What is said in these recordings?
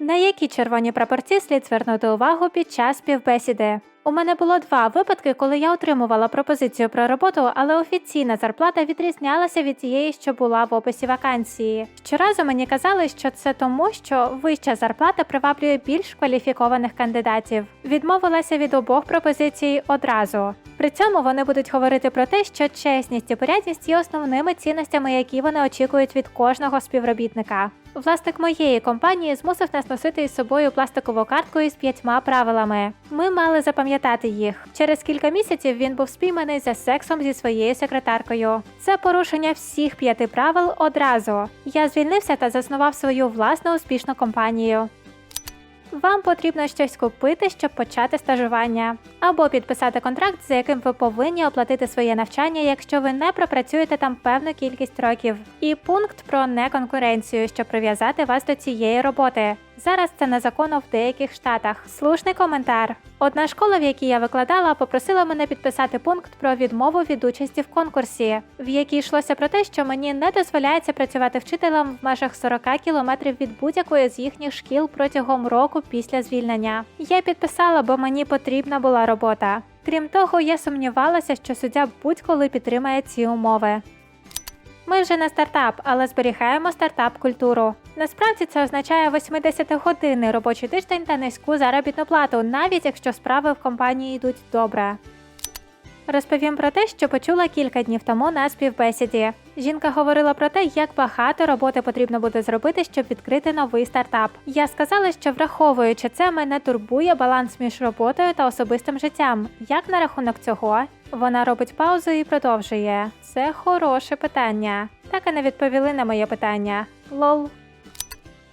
На які червоні прапорці слід звернути увагу під час співбесіди? У мене було два випадки, коли я отримувала пропозицію про роботу, але офіційна зарплата відрізнялася від тієї, що була в описі вакансії. Щоразу мені казали, що це тому, що вища зарплата приваблює більш кваліфікованих кандидатів. Відмовилася від обох пропозицій одразу. При цьому вони будуть говорити про те, що чесність і порядність є основними цінностями, які вони очікують від кожного співробітника. Власник моєї компанії змусив нас носити із собою пластикову картку із п'ятьма правилами. Ми мали запам'ятати їх. Через кілька місяців він був спійманий за сексом зі своєю секретаркою. Це порушення всіх п'яти правил одразу. Я звільнився та заснував свою власну успішну компанію. Вам потрібно щось купити, щоб почати стажування, або підписати контракт, за яким ви повинні оплатити своє навчання, якщо ви не пропрацюєте там певну кількість років. І пункт про неконкуренцію, щоб прив'язати вас до цієї роботи. Зараз це незаконно в деяких штатах. Слушний коментар. Одна школа, в якій я викладала, попросила мене підписати пункт про відмову від участі в конкурсі, в якій йшлося про те, що мені не дозволяється працювати вчителем в межах 40 кілометрів від будь-якої з їхніх шкіл протягом року після звільнення. Я підписала, бо мені потрібна була робота. Крім того, я сумнівалася, що суддя будь-коли підтримає ці умови. Ми вже не стартап, але зберігаємо стартап-культуру. Насправді це означає 80-годинний робочий тиждень та низьку заробітну плату, навіть якщо справи в компанії йдуть добре. Розповім про те, що почула кілька днів тому на співбесіді. Жінка говорила про те, як багато роботи потрібно буде зробити, щоб відкрити новий стартап. Я сказала, що враховуючи це, мене турбує баланс між роботою та особистим життям. Як на рахунок цього? Вона робить паузу і продовжує. Це хороше питання. Так і не відповіли на моє питання. Лол.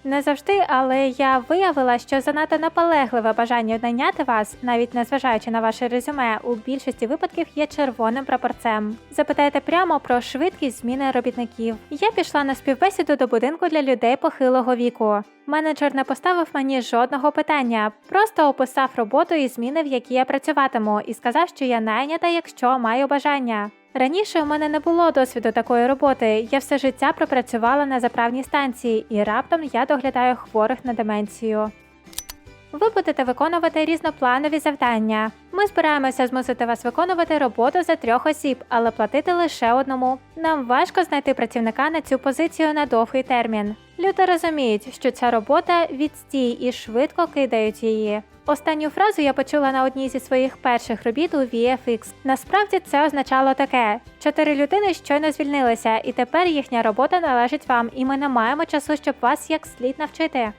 Не завжди, але я виявила, що занадто наполегливе бажання найняти вас, навіть незважаючи на ваше резюме, у більшості випадків є червоним прапорцем. Запитайте прямо про швидкість зміни робітників. Я пішла на співбесіду до будинку для людей похилого віку. Менеджер не поставив мені жодного питання, просто описав роботу і зміни, в які я працюватиму, і сказав, що я найнята, якщо маю бажання. Раніше у мене не було досвіду такої роботи. Я все життя пропрацювала на заправній станції, і раптом я доглядаю хворих на деменцію. Ви будете виконувати різнопланові завдання. Ми збираємося змусити вас виконувати роботу за трьох осіб, але платити лише одному. Нам важко знайти працівника на цю позицію на довгий термін. Люди розуміють, що ця робота відстій і швидко кидають її. Останню фразу я почула на одній зі своїх перших робіт у VFX. Насправді це означало таке: чотири людини щойно звільнилися, і тепер їхня робота належить вам, і ми не маємо часу, щоб вас як слід навчити.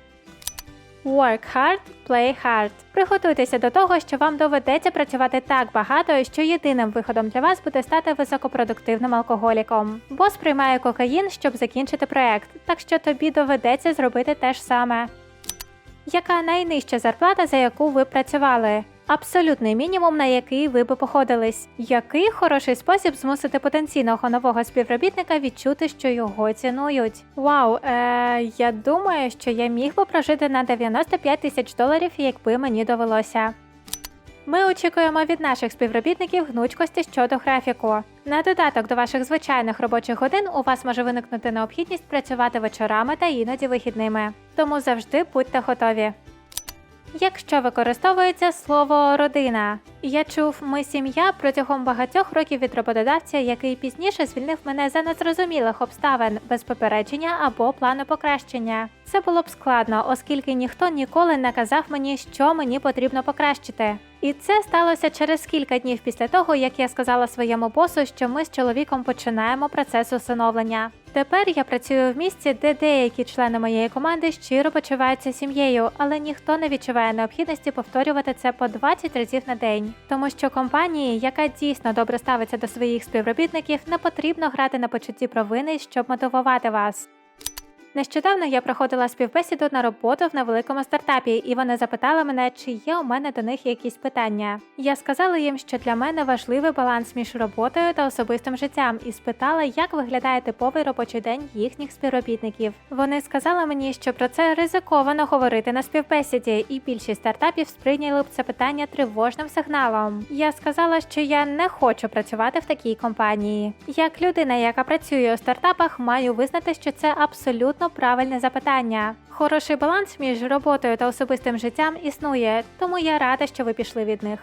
Work hard, play hard. Приготуйтеся до того, що вам доведеться працювати так багато, що єдиним виходом для вас буде стати високопродуктивним алкоголіком. Бос приймає кокаїн, щоб закінчити проект, так що тобі доведеться зробити те ж саме. Яка найнижча зарплата, за яку ви працювали? Абсолютний мінімум, на який ви би походились. Який хороший спосіб змусити потенційного нового співробітника відчути, що його цінують? Вау, е, я думаю, що я міг би прожити на 95 тисяч доларів, якби мені довелося. Ми очікуємо від наших співробітників гнучкості щодо графіку. На додаток до ваших звичайних робочих годин у вас може виникнути необхідність працювати вечорами та іноді вихідними. Тому завжди будьте готові. Якщо використовується слово родина, я чув ми сім'я протягом багатьох років від роботодавця, який пізніше звільнив мене за незрозумілих обставин без попередження або плану покращення. Це було б складно, оскільки ніхто ніколи не казав мені, що мені потрібно покращити. І це сталося через кілька днів після того, як я сказала своєму босу, що ми з чоловіком починаємо процес усиновлення. Тепер я працюю в місці, де деякі члени моєї команди щиро почуваються сім'єю, але ніхто не відчуває необхідності повторювати це по 20 разів на день, тому що компанії, яка дійсно добре ставиться до своїх співробітників, не потрібно грати на почутті провини, щоб мотивувати вас. Нещодавно я проходила співбесіду на роботу в невеликому стартапі, і вони запитали мене, чи є у мене до них якісь питання. Я сказала їм, що для мене важливий баланс між роботою та особистим життям, і спитала, як виглядає типовий робочий день їхніх співробітників. Вони сказали мені, що про це ризиковано говорити на співбесіді, і більшість стартапів сприйняли б це питання тривожним сигналом. Я сказала, що я не хочу працювати в такій компанії. Як людина, яка працює у стартапах, маю визнати, що це абсолютно абсолютно правильне запитання. Хороший баланс між роботою та особистим життям існує, тому я рада, що ви пішли від них.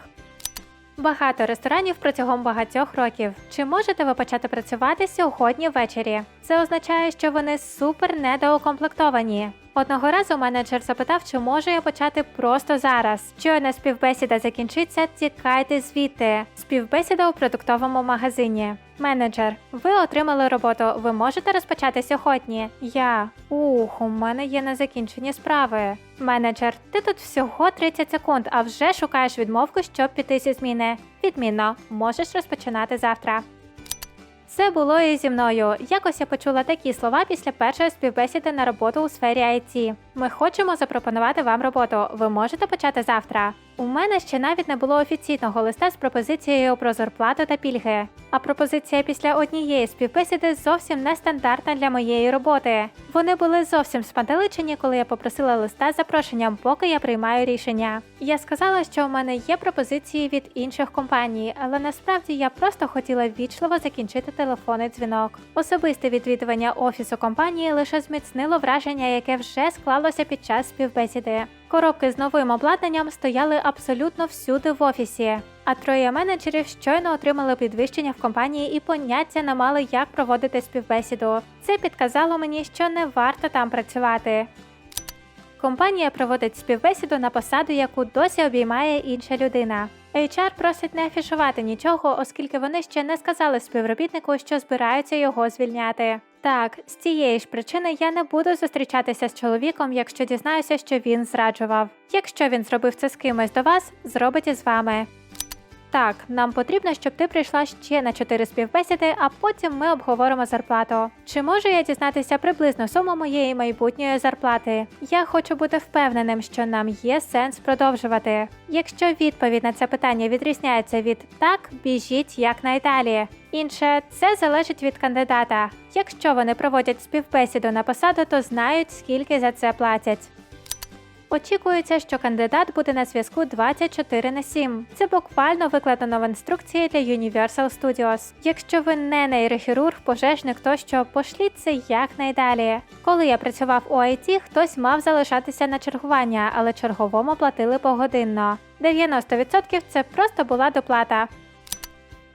Багато ресторанів протягом багатьох років. Чи можете ви почати працювати сьогодні ввечері? Це означає, що вони супер недоукомплектовані. Одного разу менеджер запитав, чи можу я почати просто зараз. Щойно співбесіда закінчиться, тікайте звідти. Співбесіда у продуктовому магазині. Менеджер, ви отримали роботу. Ви можете розпочати сьогодні? Я. Ух, у мене є незакінчені справи. Менеджер, ти тут всього 30 секунд, а вже шукаєш відмовку, щоб піти зі зміни. Відмінно, можеш розпочинати завтра. Це було і зі мною. Якось я почула такі слова після першої співбесіди на роботу у сфері IT. Ми хочемо запропонувати вам роботу. Ви можете почати завтра. У мене ще навіть не було офіційного листа з пропозицією про зарплату та пільги. А пропозиція після однієї співбесіди зовсім нестандартна для моєї роботи. Вони були зовсім спантеличені, коли я попросила листа з запрошенням, поки я приймаю рішення. Я сказала, що у мене є пропозиції від інших компаній, але насправді я просто хотіла ввічливо закінчити телефонний дзвінок. Особисте відвідування офісу компанії лише зміцнило враження, яке вже склалося під час співбесіди. Коробки з новим обладнанням стояли абсолютно всюди в офісі. А троє менеджерів щойно отримали підвищення в компанії і поняття не мали, як проводити співбесіду. Це підказало мені, що не варто там працювати. Компанія проводить співбесіду на посаду, яку досі обіймає інша людина. HR просить не афішувати нічого, оскільки вони ще не сказали співробітнику, що збираються його звільняти. Так, з цієї ж причини я не буду зустрічатися з чоловіком, якщо дізнаюся, що він зраджував. Якщо він зробив це з кимось до вас, зробить і з вами. Так, нам потрібно, щоб ти прийшла ще на 4 співбесіди, а потім ми обговоримо зарплату. Чи можу я дізнатися приблизну суму моєї майбутньої зарплати? Я хочу бути впевненим, що нам є сенс продовжувати. Якщо відповідь на це питання відрізняється від так, біжіть якнайдалі. Інше це залежить від кандидата. Якщо вони проводять співбесіду на посаду, то знають, скільки за це платять. Очікується, що кандидат буде на зв'язку 24 на 7. Це буквально викладено в інструкції для Universal Studios. Якщо ви не нейрохірург, пожежник тощо, пошліть це якнайдалі. Коли я працював у IT, хтось мав залишатися на чергування, але черговому платили погодинно. 90% це просто була доплата.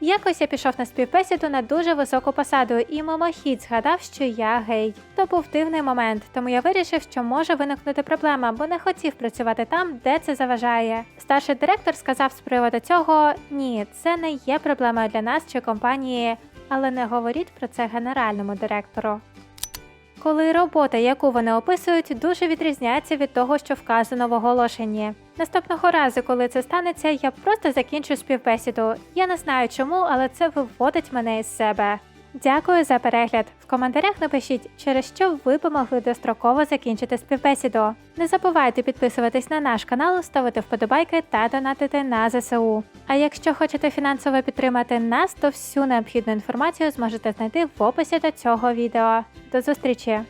Якось я пішов на співбесіду на дуже високу посаду і мимохідь згадав, що я гей. То був дивний момент, тому я вирішив, що може виникнути проблема, бо не хотів працювати там, де це заважає. Старший директор сказав з приводу цього: ні, це не є проблемою для нас чи компанії, але не говоріть про це генеральному директору. Коли робота, яку вони описують, дуже відрізняється від того, що вказано в оголошенні. Наступного разу, коли це станеться, я просто закінчу співбесіду. Я не знаю чому, але це виводить мене із себе. Дякую за перегляд. В коментарях напишіть, через що ви помогли достроково закінчити співбесіду. Не забувайте підписуватись на наш канал, ставити вподобайки та донатити на ЗСУ. А якщо хочете фінансово підтримати нас, то всю необхідну інформацію зможете знайти в описі до цього відео. До зустрічі!